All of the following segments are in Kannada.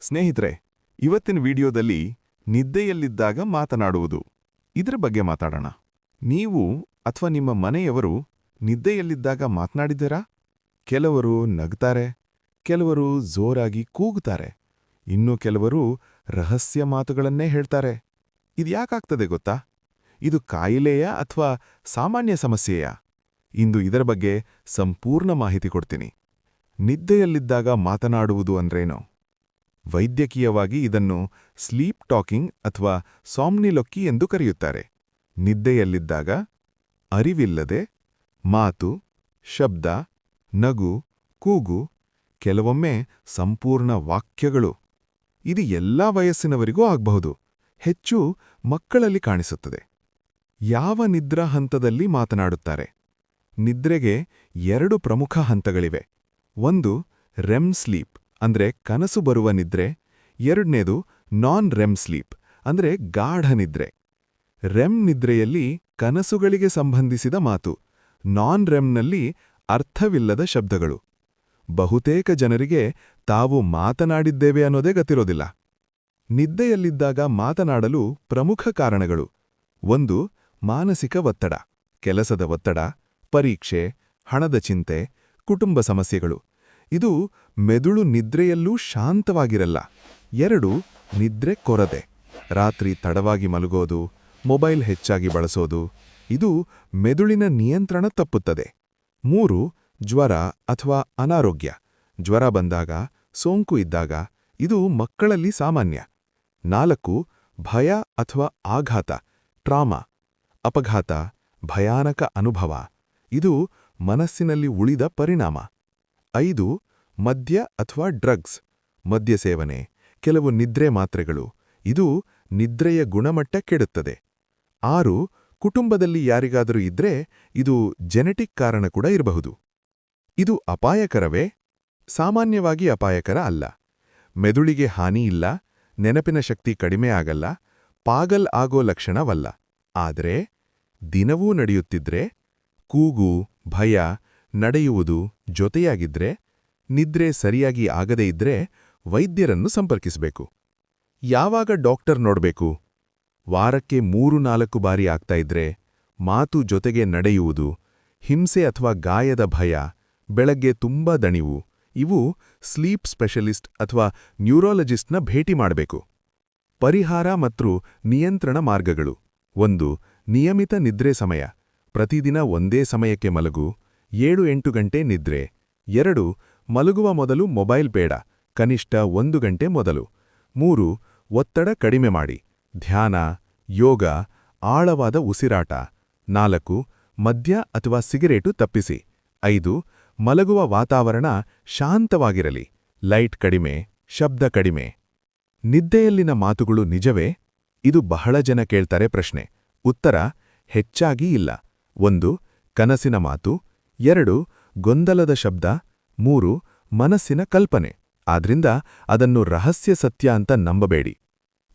ಸ್ನೇಹಿತರೆ, ಇವತ್ತಿನ ವಿಡಿಯೋದಲ್ಲಿ ನಿದ್ದೆಯಲ್ಲಿದ್ದಾಗ ಮಾತನಾಡುವುದು. ಇದರ ಬಗ್ಗೆ ಮಾತಾಡೋಣ. ನೀವು ಅಥವಾ ನಿಮ್ಮ ಮನೆಯವರು ನಿದ್ದೆಯಲ್ಲಿದ್ದಾಗ ಮಾತನಾಡಿದ್ದೀರಾ? ಕೆಲವರು ನಗ್ತಾರೆ, ಕೆಲವರು ಜೋರಾಗಿ ಕೂಗುತ್ತಾರೆ. ಇನ್ನು ಕೆಲವರು ರಹಸ್ಯ ಮಾತುಗಳನ್ನೇ ಹೇಳ್ತಾರೆ. ಇದ್ಯಾಕಾಗ್ತದೆ ಗೊತ್ತಾ? ಇದು ಕಾಯಿಲೆಯಾ ಅಥವಾ ಸಾಮಾನ್ಯ ಸಮಸ್ಯೆಯಾ? ಇಂದು ಇದರ ಬಗ್ಗೆ ಸಂಪೂರ್ಣ ಮಾಹಿತಿ ಕೊಡ್ತೀನಿ. ನಿದ್ದೆಯಲ್ಲಿದ್ದಾಗ ಮಾತನಾಡುವುದು ಅಂದ್ರೇನು? ವೈದ್ಯಕೀಯವಾಗಿ ಇದನ್ನು ಸ್ಲೀಪ್ ಟಾಕಿಂಗ್ ಅಥವಾ ಸಾಮ್ನಿಲೊಕ್ಕಿ ಎಂದು ಕರೆಯುತ್ತಾರೆ. ನಿದ್ದೆಯಲ್ಲಿದ್ದಾಗ ಅರಿವಿಲ್ಲದೆ ಮಾತು, ಶಬ್ದ, ನಗು, ಕೂಗು, ಕೆಲವೊಮ್ಮೆ ಸಂಪೂರ್ಣ ವಾಕ್ಯಗಳು ಇದು ಎಲ್ಲಾ ವಯಸ್ಸಿನವರಿಗೂ ಆಗಬಹುದು. ಹೆಚ್ಚು ಮಕ್ಕಳಲ್ಲಿ ಕಾಣಿಸುತ್ತದೆ. ಯಾವ ನಿದ್ರಾ ಹಂತದಲ್ಲಿ ಮಾತನಾಡುತ್ತಾರೆ? ನಿದ್ರೆಗೆ ಎರಡು ಪ್ರಮುಖ ಹಂತಗಳಿವೆ. ಒಂದು ರೆಮ್ ಸ್ಲೀಪ್ ಅಂದ್ರೆ ಕನಸು ಬರುವ ನಿದ್ರೆ, ಎರಡನೇದು ನಾನ್ ರೆಮ್ ಸ್ಲೀಪ್ ಅಂದ್ರೆ ಗಾಢ ನಿದ್ರೆ. ರೆಮ್ ನಿದ್ರೆಯಲ್ಲಿ ಕನಸುಗಳಿಗೆ ಸಂಬಂಧಿಸಿದ ಮಾತು ನಾನ್ ರೆಮ್ನಲ್ಲಿ ಅರ್ಥವಿಲ್ಲದ ಶಬ್ದಗಳು. ಬಹುತೇಕ ಜನರಿಗೆ ತಾವು ಮಾತನಾಡಿದ್ದೇವೆ ಅನ್ನೋದೇ ಗೊತ್ತಿರೋದಿಲ್ಲ ನಿದ್ದೆಯಲ್ಲಿದ್ದಾಗ ಮಾತನಾಡಲು ಪ್ರಮುಖ ಕಾರಣಗಳು. ಒಂದು, ಮಾನಸಿಕ ಒತ್ತಡ, ಕೆಲಸದ ಒತ್ತಡ, ಪರೀಕ್ಷೆ, ಹಣದ ಚಿಂತೆ, ಕುಟುಂಬ ಸಮಸ್ಯೆಗಳು. ಇದು ಮೆದುಳು ನಿದ್ರೆಯಲ್ಲೂ ಶಾಂತವಾಗಿರಲ್ಲ. ಎರಡು, ನಿದ್ರೆ ಕೊರತೆ. ರಾತ್ರಿ ತಡವಾಗಿ ಮಲಗೋದು, ಮೊಬೈಲ್ ಹೆಚ್ಚಾಗಿ ಬಳಸೋದು, ಇದು ಮೆದುಳಿನ ನಿಯಂತ್ರಣ ತಪ್ಪುತ್ತದೆ. ಮೂರು, ಜ್ವರ ಅಥವಾ ಅನಾರೋಗ್ಯ. ಜ್ವರ ಬಂದಾಗ, ಸೋಂಕು ಇದ್ದಾಗ, ಇದು ಮಕ್ಕಳಲ್ಲಿ ಸಾಮಾನ್ಯ. ನಾಲ್ಕು, ಭಯ ಅಥವಾ ಆಘಾತ, ಟ್ರಾಮಾ. ಅಪಘಾತ, ಭಯಾನಕ ಅನುಭವ. ಇದು ಮನಸ್ಸಿನಲ್ಲಿ ಉಳಿದ ಪರಿಣಾಮ. ಐದು, ಮದ್ಯ ಅಥವಾ ಡ್ರಗ್ಸ್, ಮದ್ಯ ಸೇವನೆ, ಕೆಲವು ನಿದ್ರೆ ಮಾತ್ರೆಗಳು, ಇದು ನಿದ್ರೆಯ ಗುಣಮಟ್ಟ ಕೆಡುತ್ತದೆ. ಆರು, ಕುಟುಂಬದಲ್ಲಿ ಯಾರಿಗಾದರೂ ಇದ್ರೆ ಇದು ಜೆನೆಟಿಕ್ ಕಾರಣ ಕೂಡ ಇರಬಹುದು. ಇದು ಅಪಾಯಕರವೇ? ಸಾಮಾನ್ಯವಾಗಿ ಅಪಾಯಕರ ಅಲ್ಲ. ಮೆದುಳಿಗೆ ಹಾನಿಯಿಲ್ಲ ನೆನಪಿನ ಶಕ್ತಿ ಕಡಿಮೆ ಆಗಲ್ಲ, ಪಾಗಲ್ ಆಗೋ ಲಕ್ಷಣವಲ್ಲ. ಆದರೆ ದಿನವೂ ನಡೆಯುತ್ತಿದ್ರೆ ಕೂಗು, ಭಯ ನಡೆಯುವುದು ಜೊತೆಯಾಗಿದ್ರೆ, ನಿದ್ರೆ ಸರಿಯಾಗಿ ಆಗದೇ ಇದ್ರೆ ವೈದ್ಯರನ್ನು ಸಂಪರ್ಕಿಸಬೇಕು. ಯಾವಾಗ ಡಾಕ್ಟರ್ ನೋಡಬೇಕು? ವಾರಕ್ಕೆ ಮೂರು ನಾಲ್ಕು ಬಾರಿ ಆಗ್ತಾ ಇದ್ರೆ ಮಾತು ಜೊತೆಗೆ ನಡೆಯುವುದು, ಹಿಂಸೆ ಅಥವಾ ಗಾಯದ ಭಯ, ಬೆಳಗ್ಗೆ ತುಂಬಾ ದಣಿವು, ಇವು ಸ್ಲೀಪ್ ಸ್ಪೆಷಲಿಸ್ಟ್ ಅಥವಾ ನ್ಯೂರಾಲಜಿಸ್ಟ್ನ ಭೇಟಿ ಮಾಡಬೇಕು. ಪರಿಹಾರ ಮತ್ತು ನಿಯಂತ್ರಣ ಮಾರ್ಗಗಳು. ಒಂದು, ನಿಯಮಿತ ನಿದ್ರೆ ಸಮಯ. ಪ್ರತಿದಿನ ಒಂದೇ ಸಮಯಕ್ಕೆ ಮಲಗು. ಏಳು ಎಂಟು ಗಂಟೆ ನಿದ್ರೆ. ಎರಡು, ಮಲಗುವ ಮೊದಲು ಮೊಬೈಲ್ ಬೇಡ. ಕನಿಷ್ಠ ಒಂದು ಗಂಟೆ ಮೊದಲು. ಮೂರು, ಒತ್ತಡ ಕಡಿಮೆ ಮಾಡಿ. ಧ್ಯಾನ, ಯೋಗ, ಆಳವಾದ ಉಸಿರಾಟ. ನಾಲ್ಕು, ಮದ್ಯ ಅಥವಾ ಸಿಗರೇಟು ತಪ್ಪಿಸಿ. ಐದು, ಮಲಗುವ ವಾತಾವರಣ ಶಾಂತವಾಗಿರಲಿ. ಲೈಟ್ ಕಡಿಮೆ, ಶಬ್ದ ಕಡಿಮೆ. ನಿದ್ದೆಯಲ್ಲಿನ ಮಾತುಗಳು ನಿಜವೇ? ಇದು ಬಹಳ ಜನ ಕೇಳ್ತಾರೆ ಪ್ರಶ್ನೆ. ಉತ್ತರ, ಹೆಚ್ಚಾಗಿ ಇಲ್ಲ. ಒಂದು, ಕನಸಿನ ಮಾತು. ಎರಡು, ಗೊಂದಲದ ಶಬ್ದ, ಮೂರು, ಮನಸ್ಸಿನ ಕಲ್ಪನೆ. ಆದ್ರಿಂದ ಅದನ್ನು ರಹಸ್ಯ ಸತ್ಯ ಅಂತ ನಂಬಬೇಡಿ.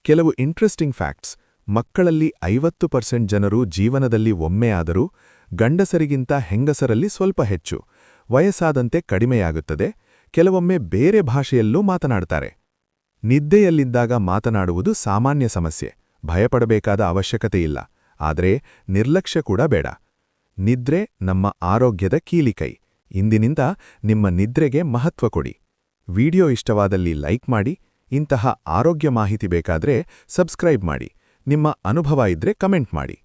ಕೆಲವು ಇಂಟ್ರೆಸ್ಟಿಂಗ್ ಫ್ಯಾಕ್ಟ್ಸ್ ಮಕ್ಕಳಲ್ಲಿ ಐವತ್ತು ಪರ್ಸೆಂಟ್ ಜನರು ಜೀವನದಲ್ಲಿ ಒಮ್ಮೆಯಾದರೂ ಗಂಡಸರಿಗಿಂತ ಹೆಂಗಸರಲ್ಲಿ ಸ್ವಲ್ಪ ಹೆಚ್ಚು. ವಯಸ್ಸಾದಂತೆ ಕಡಿಮೆಯಾಗುತ್ತದೆ. ಕೆಲವೊಮ್ಮೆ ಬೇರೆ ಭಾಷೆಯಲ್ಲೂ ಮಾತನಾಡ್ತಾರೆ. ನಿದ್ದೆಯಲ್ಲಿದ್ದಾಗ ಮಾತನಾಡುವುದು ಸಾಮಾನ್ಯ ಸಮಸ್ಯೆ. ಭಯಪಡಬೇಕಾದ ಅವಶ್ಯಕತೆಯಿಲ್ಲ. ಆದರೆ ನಿರ್ಲಕ್ಷ್ಯ ಕೂಡ ಬೇಡ. ನಿದ್ರೆ ನಮ್ಮ ಆರೋಗ್ಯದ ಕೀಲಿಕೈ. ಇಂದಿನಿಂದ ನಿಮ್ಮ ನಿದ್ರೆಗೆ ಮಹತ್ವ ಕೊಡಿ. ವಿಡಿಯೋ ಇಷ್ಟವಾದಲ್ಲಿ ಲೈಕ್ ಮಾಡಿ, ಇಂತಹ ಆರೋಗ್ಯ ಮಾಹಿತಿ ಬೇಕಾದರೆ ಸಬ್ಸ್ಕ್ರೈಬ್ ಮಾಡಿ, ನಿಮ್ಮ ಅನುಭವ ಇದ್ರೆ ಕಮೆಂಟ್ ಮಾಡಿ.